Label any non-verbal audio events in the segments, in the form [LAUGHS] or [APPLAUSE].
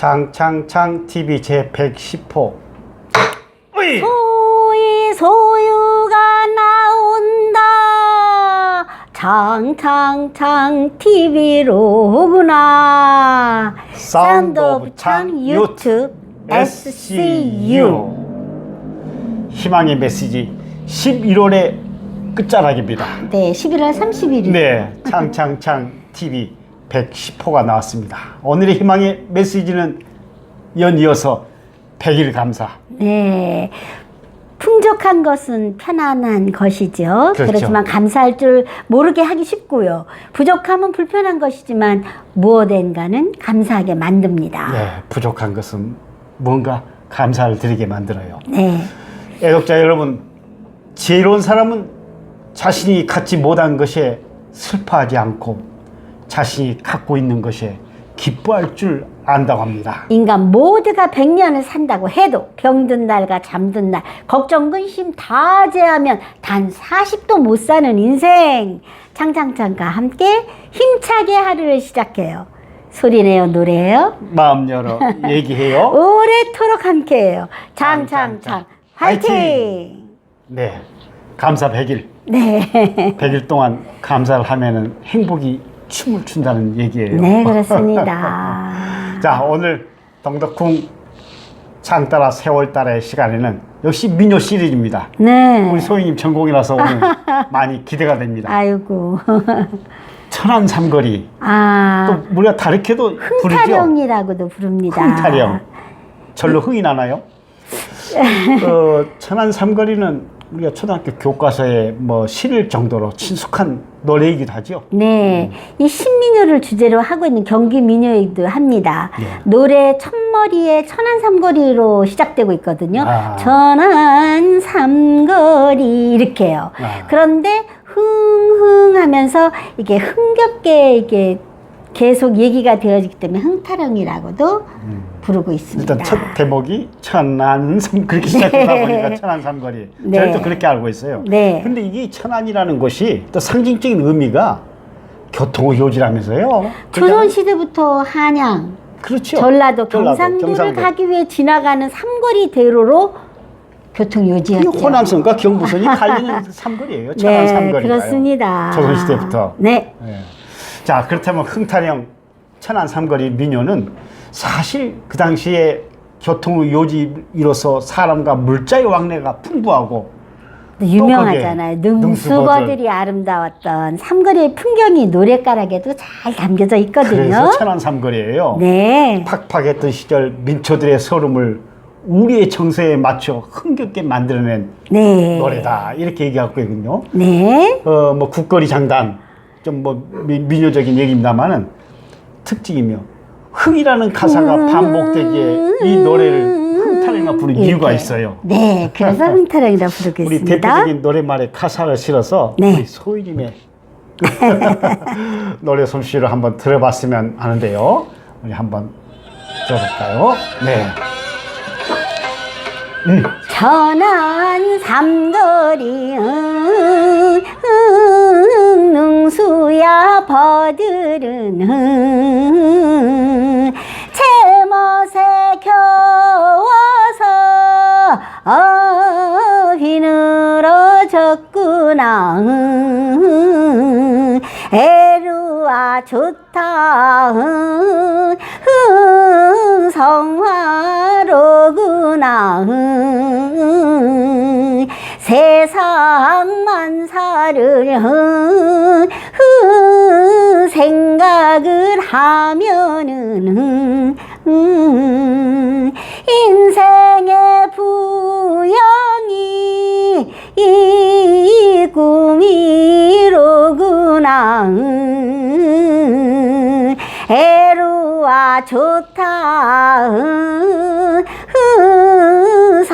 장창창 TV 제 110호. 으이! 소위 소유가 나온다. 창창창 TV로구나. 사운드 오브 창 유튜브 SCU. 희망의 메시지 11월의 끝자락입니다. 네, 11월 30일. 네, 창창창 TV 110호가 나왔습니다. 오늘의 희망의 메시지는 연이어서 100일 감사. 네. 풍족한 것은 편안한 것이죠. 그렇죠. 그렇지만 감사할 줄 모르게 하기 쉽고요. 부족함은 불편한 것이지만 무엇인가는 감사하게 만듭니다. 네, 부족한 것은 뭔가 감사를 드리게 만들어요. 네. 애독자 여러분, 지혜로운 사람은 자신이 갖지 못한 것에 슬퍼하지 않고 자신이 갖고 있는 것에 기뻐할 줄 안다고 합니다. 인간 모두가 100년을 산다고 해도 병든 날과 잠든 날, 걱정, 근심 다 제하면 단 40도 못 사는 인생. 창창창과 함께 힘차게 하루를 시작해요. 소리내요, 노래해요. 마음 열어 얘기해요. [LAUGHS] 오래도록 함께해요. 장창창. 화이팅! 네, 감사 100일. 네, 100일 동안 감사를 하면은 행복이 춤을 춘다는 얘기예요. 네 그렇습니다. [LAUGHS] 자, 오늘 동덕궁 창따라 세월따라의 시간에는 역시 민요 시리즈입니다. 네. 우리 소희님 전공이라서 오늘 [LAUGHS] 많이 기대가 됩니다. 아이고, [LAUGHS] 천안 삼거리 아 또 우리가 다르게도 부르죠. 흥타령이라고도 부릅니다. 흥타령. 절로 흥이 나나요? 어, 천안 삼거리는 우리가 초등학교 교과서에 뭐 실을 정도로 친숙한 노래이기도 하죠. 네, 이 신민요를 주제로 하고 있는 경기 민요이기도 합니다. 예. 노래 첫머리에 천안 삼거리로 시작되고 있거든요. 아. 천안 삼거리 이렇게요. 아. 그런데 흥흥 하면서 이게 흥겹게 이게 계속 얘기가 되어지기 때문에 흥타령이라고도 부르고 있습니다. 일단 첫 대목이 천안 삼 그렇게 시작하다 보니까 천안 삼거리. 네. 저는 또 그렇게 알고 있어요. 네. 근데 이게 천안이라는 곳이 또 상징적인 의미가 교통의 요지라면서요. 조선시대부터 한양, 그렇죠. 전라도, 경상도를 가기 위해 지나가는 삼거리 대로로 교통 이 요지였죠. 호남선과 경부선이 갈리는 [LAUGHS] 삼거리예요. 천안 네, 삼거리. 그렇습니다. 조선시대부터. 네. 자, 그렇다면 흥타령 천안 삼거리 민요는 사실 그 당시에 교통의 요지로서 사람과 물자의 왕래가 풍부하고 유명하잖아요. 능수거들이 아름다웠던 삼거리의 풍경이 노랫가락에도 잘 담겨져 있거든요. 그래서 천안 삼거리예요. 네. 팍팍했던 시절 민초들의 서름을 우리의 정서에 맞춰 흥겹게 만들어낸 네. 노래다 이렇게 얘기하고 있거든요. 네. 어뭐 국거리 장단 좀뭐 민요적인 얘기입니다만은 특징이며 흥이라는 가사가 반복되기에 이 노래를 흥타령이가 부른 이유가 이렇게. 있어요. 네. 그래서 흥타령이라 부르고 우리. 대표적인 노래말에 가사를 실어서 네. 우리 소희님의 [LAUGHS] 노래 솜씨를 한번 들어봤으면 하는데요. 우리 한번 들어볼까요? 네. 천안 삼거리 응, 응, 능수야 버들은 응, 제멋에 겨워서 어 휘 늘어졌구나 응, 애 루아 좋다. 응, 응, 성화로구나. 응, 세상 만사를 응, 응, 생각을 하면은 응, 응, 인생의 부영 이이 꿈이로구나. 응, 애루아 좋다. 응, 응,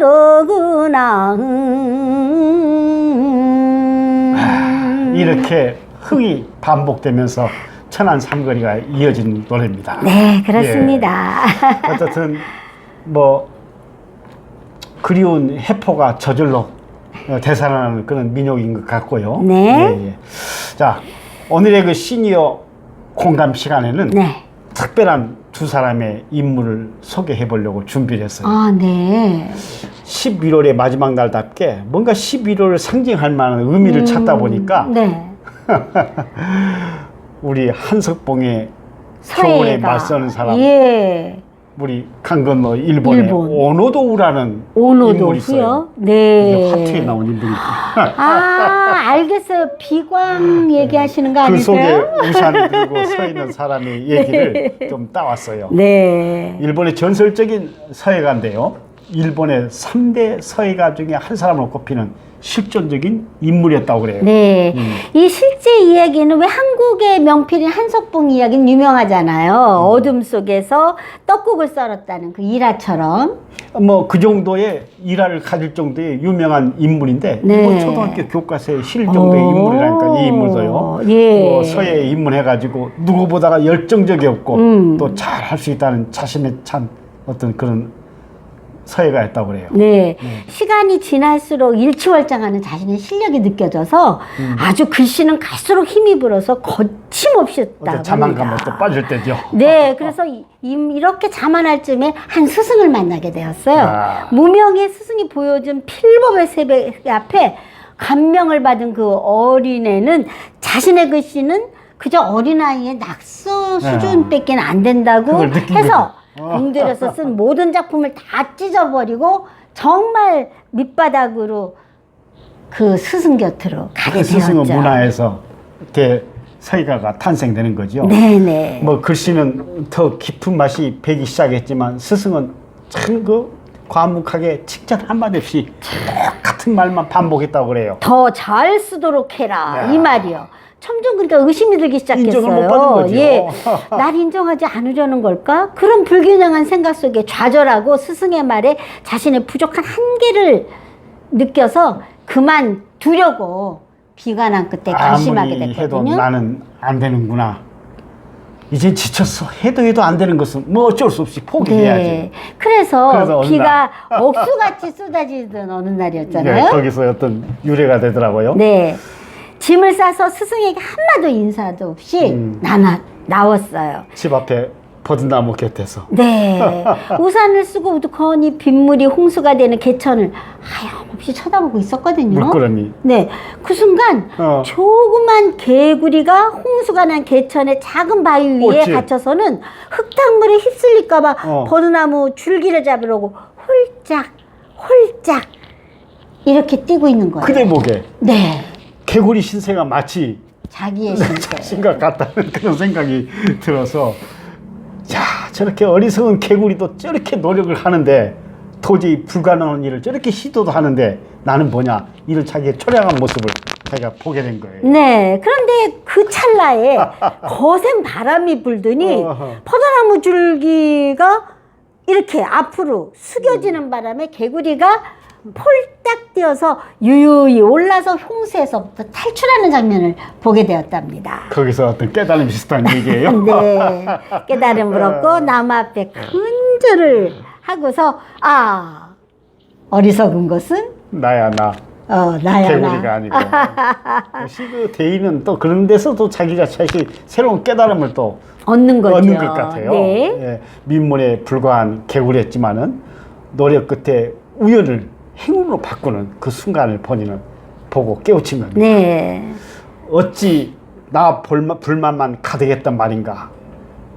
성화로구나. 응. 이렇게 흥이 반복되면서 천안 삼거리가 이어진 노래입니다. 네 그렇습니다. 어쨌든 뭐 그리운 해포가 저절로 어, 되살아나는 그런 민족인 것 같고요. 네. 예, 예. 자 오늘의 그 시니어 공감 시간에는 네 특별한 두 사람의 인물을 소개해 보려고 준비를 했어요. 아, 네. 11월의 마지막 날답게 뭔가 11월을 상징할 만한 의미를 찾다 보니까 네. [LAUGHS] 우리 한석봉의 교훈에 서해가. 맞서는 사람 예. 우리 강 건너 일본의 일본. 오노도우라는 인물이 있어요. 오노도후요? 네. 화투에 나온 인물이 아, 알겠어요. 비광 얘기하시는 거 그 속에 아니세요? 우산 [LAUGHS] 들고 서 있는 사람의 얘기를 좀 따왔어요. 네. 일본의 전설적인 서예가인데요. 일본의 3대 서예가 중에 한 사람으로 꼽히는 실존적인 인물이었다고 그래요. 네. 음. 이 실제 이야기는 왜 한국의 명필인 한석봉 이야기는 유명하잖아요. 음. 어둠 속에서 떡국을 썰었다는 그 일화처럼. 뭐 그 정도의 일화를 가질 정도의 유명한 인물인데 네. 일본 초등학교 교과서에 실 정도의 오. 인물이라니까 이 인물도요. 예. 어, 서예에 입문해가지고 누구보다가 열정적이었고 음. 또 잘 할 수 있다는 자신의 참 어떤 그런 서예가였다고 그래요. 네. 시간이 지날수록 일치월장하는 자신의 실력이 느껴져서 음. 아주 글씨는 갈수록 힘이 불어서 거침없이 했다고 자만감에. 또 빠질 때죠. 네, 그래서 이- 이- 이렇게 자만할 쯤에 한 스승을 만나게 되었어요. 아. 무명의 스승이 보여준 필법의 세계 앞에 감명을 받은 그 어린애는 자신의 글씨는 그저 어린아이의 낙서 수준밖에 안 된다고 해서. 공들여서 쓴 모든 작품을 다 찢어버리고 정말 밑바닥으로 그 스승 곁으로 가게 그 스승의 되었죠. 문화에서 대 서예가가 탄생되는 거죠. 네네. 뭐 글씨는 더 깊은 맛이 배기 시작했지만 스승은 참그 과묵하게 칭찬 한마디 없이 똑같은 말만 반복했다고 그래요. 더 잘 쓰도록 해라 야. 이 말이요. 점점 그러니까 의심이 들기 시작했어요. 예, [LAUGHS] 날 인정하지 않으려는 걸까? 그런 불균형한 생각 속에 좌절하고 스승의 말에 자신의 부족한 한계를 느껴서 그만 두려고 비관한 끝에 결심하게 됐거든요. 나는 안 되는구나. 이제 지쳤어. 해도 해도 안 되는 것은 뭐 어쩔 수 없이 포기해야지. 네. 그래서, 그래서 비가 억수같이 쏟아지던 어느 날이었잖아요. 네, 거기서 어떤 유래가 되더라고요. 네. 짐을 싸서 스승에게 한마디 인사도 없이 음. 나나, 나왔어요. 집 앞에 버든나무 곁에서. 네. [LAUGHS] 우산을 쓰고 우두커니 빗물이 홍수가 되는 개천을 하염없이 쳐다보고 있었거든요. 물끄러미. 네. 그 순간 어. 조그만 개구리가 홍수가 난 개천의 작은 바위 위에 옳지. 갇혀서는 흙탕물에 휩쓸릴까봐 어. 버드나무 줄기를 잡으려고 홀짝 홀짝 이렇게 뛰고 있는 거예요. 그 대목에 네. 개구리 신세가 마치 자기의 신세. [LAUGHS] 자신과 같다는 그런 생각이 들어서 야 저렇게 어리석은 개구리도 저렇게 노력을 하는데 도저히 불가능한 일을 저렇게 시도도 하는데 나는 뭐냐 이런 자기의 초량한 모습을 자기가 보게 된 거예요. 네. 그런데 그 찰나에 [LAUGHS] 거센 바람이 불더니. 포도나무 줄기가 이렇게 앞으로 숙여지는 바람에 개구리가 폴딱 뛰어서 유유히 올라서 홍수에서부터 탈출하는 장면을 보게 되었답니다. 거기서 어떤 깨달음 비슷한 [LAUGHS] 얘기예요. 네. 깨달음을 얻고 남 앞에 큰절을 하고서 아 어리석은 것은 나야 나 어 나야 개구리가 나. 아니고 [LAUGHS] 그 대인은 또 그런 데서도 자기가 자기 새로운 깨달음을 또 얻는 거죠. 얻는 것 같아요. 네. 예, 민물에 불과한 개구리였지만은 노력 끝에 우연을 행운으로 바꾸는 그 순간을 본인은 보고 깨우친 겁니다. 네. 어찌 나 불만, 불만만 가득했단 말인가.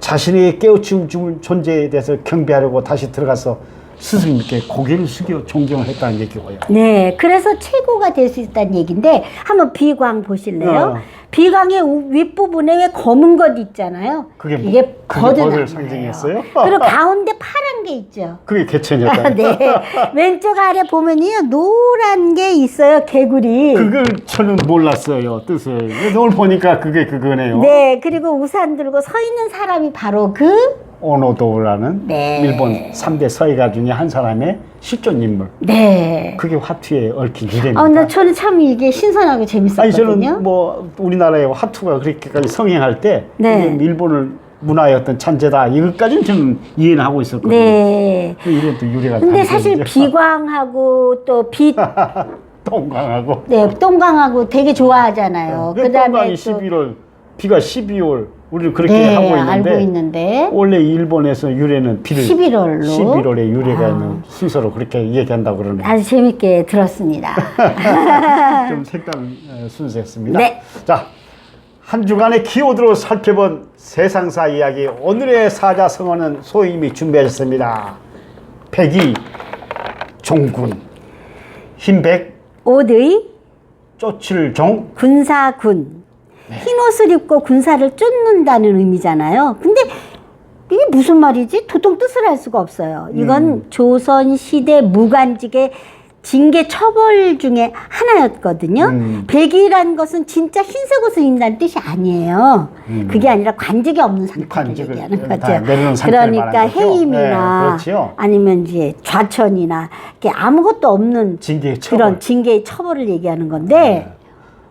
자신에게 깨우침 줄 존재에 대해서 경배하려고 다시 들어가서 스승님께 고개를 숙여 존경을 했다는 얘기고요. 네, 그래서 최고가 될 수 있다는 얘기인데 한번 비광 보실래요? 어. 비광의 우- 윗부분에 왜 검은 것 있잖아요. 그게 뭐- 이게 그게 버드나무예요. 버드를 상징했어요? 그리고 [LAUGHS] 가운데 파란 게 있죠. 그게 개천이었다. 네, [LAUGHS] 왼쪽 아래 보면요 노란 게 있어요 개구리. 그걸 저는 몰랐어요 뜻을. 근데 오늘 보니까 그게 그거네요. 네, 그리고 우산 들고 서 있는 사람이 바로 그 오노도라는 네. 일본 3대 서예가 중에 한 사람의 실존 인물. 네. 그게 화투에 얽힌 유래입니다. 아, 근데 저는 참 이게 신선하고 재밌었거든요. 아니 저는 뭐 우리나라의 화투가 그렇게까지 성행할 때 네. 일본을 문화의 어떤 잔재다 이것까지는 저는 이해는 하고 있었거든요. 네. 이런 또 유래가 근데 사실. 비광하고 또 빛, [LAUGHS] 동강하고 네, 똥강하고 되게 좋아하잖아요. 그 그다음에 또 11월 비가 12월 우리는 그렇게 네, 하고 있는데 알고 있는데 원래 일본에서 유래는 비를 11월로 11월에 유래가 아. 있는 순서로 그렇게 얘기한다고 그러네요. 아주 재밌게 들었습니다. [LAUGHS] [LAUGHS] 좀 색다른 어, 순서였습니다. 네. 자, 한 주간의 키워드로 살펴본 세상사 이야기 오늘의 사자성어는 소임이 준비하셨습니다. 백이 종군 흰백 오드의 쫓을 종 군사군. 네. 흰 옷을 입고 군사를 쫓는다는 의미잖아요. 근데 이게 무슨 말이지? 도통 뜻을 알 수가 없어요. 이건 음. 조선 시대 무관직의 징계 처벌 중에 하나였거든요. 음. 백이란 것은 진짜 흰색 옷을 입는다는 뜻이 아니에요. 음. 그게 아니라 관직이 없는 상태를 관직을 얘기하는 다 거죠. 내려놓은 상태를 그러니까 말하는 거죠. 해임이나 네, 그렇지요. 아니면 이제 좌천이나 이렇게 아무것도 없는 징계 처벌. 그런 징계의 처벌을 얘기하는 건데,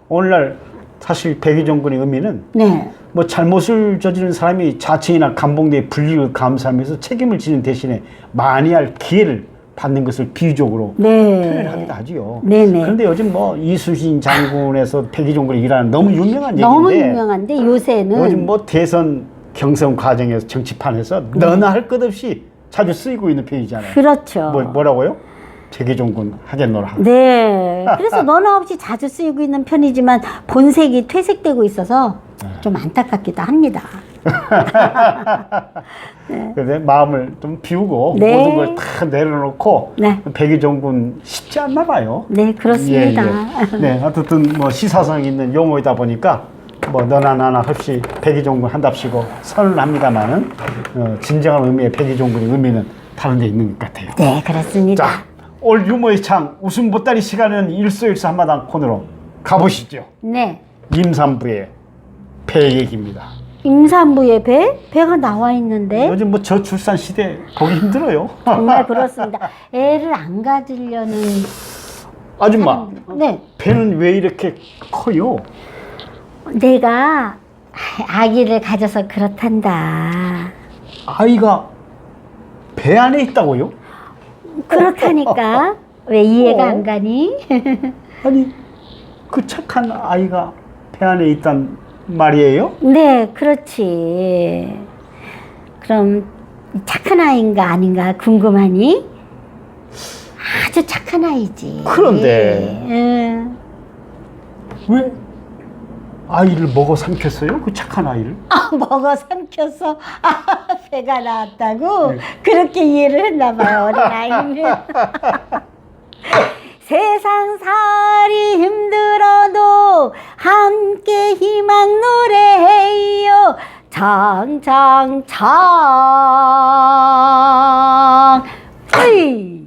오늘날 사실 백의종군의 의미는 네. 뭐 잘못을 저지른 사람이 자칭이나 감봉대에 불리를 감수하면서 책임을 지는 대신에 만회할 기회를 받는 것을 비유적으로 네. 표현을 하기도 하지요. 네네. 그런데 요즘 뭐 이수신 장군에서 백의종군이 일하는 너무 유명한 얘기인데 너무 유명한데 요새는 요즘 뭐 대선 경선 과정에서 정치판에서 너나 할 것 없이 자주 쓰이고 있는 표현이잖아요. 그렇죠. 뭐, 뭐라고요? 백의종군 하겠노라. 네. 그래서 [LAUGHS] 너나 없이 자주 쓰이고 있는 편이지만 본색이 퇴색되고 있어서 네. 좀 안타깝기도 합니다. [LAUGHS] 그런데 마음을 좀 비우고 네. 모든 걸 다 내려놓고 네. 백의종군 쉽지 않나 봐요. 네, 그렇습니다. 예, 예. 네, 어쨌든 뭐 시사성 있는 용어이다 보니까 뭐 너나 나나 없이 백의종군 한답시고 선언합니다만은 어, 진정한 의미의 백의종군의 의미는 다른 데 있는 것 같아요. 네, 그렇습니다. 자, 올 유머의 창 웃음 보따리 시간은 일소일소 한마당 코너로 가보시죠. 네. 임산부의 배 얘기입니다. 임산부의 배? 배가 나와 있는데 요즘 뭐 저출산 시대 보기 힘들어요. 정말 [LAUGHS] 그렇습니다. 애를 안 가지려는 아줌마, 네. 배는 왜 이렇게 커요? 내가 아기를 가져서 그렇단다. 아이가 배 안에 있다고요? 그렇다니까 [LAUGHS] 왜 이해가 어. 안 가니? [LAUGHS] 아니 그 착한 아이가 배 안에 있단 말이에요? 네, 그렇지. 그럼 착한 아이인가 아닌가 궁금하니? 아주 착한 아이지. 그런데. 예. 왜 아이를 먹어 삼켰어요? 그 착한 아이를? 아, 먹어 삼켜서 [LAUGHS] 아, 배가 나왔다고 네. 그렇게 이해를 했나 봐요 어린 아이는. [LAUGHS] 세상 살이 힘들어도 함께 희망 노래해요. 장장장 헤이!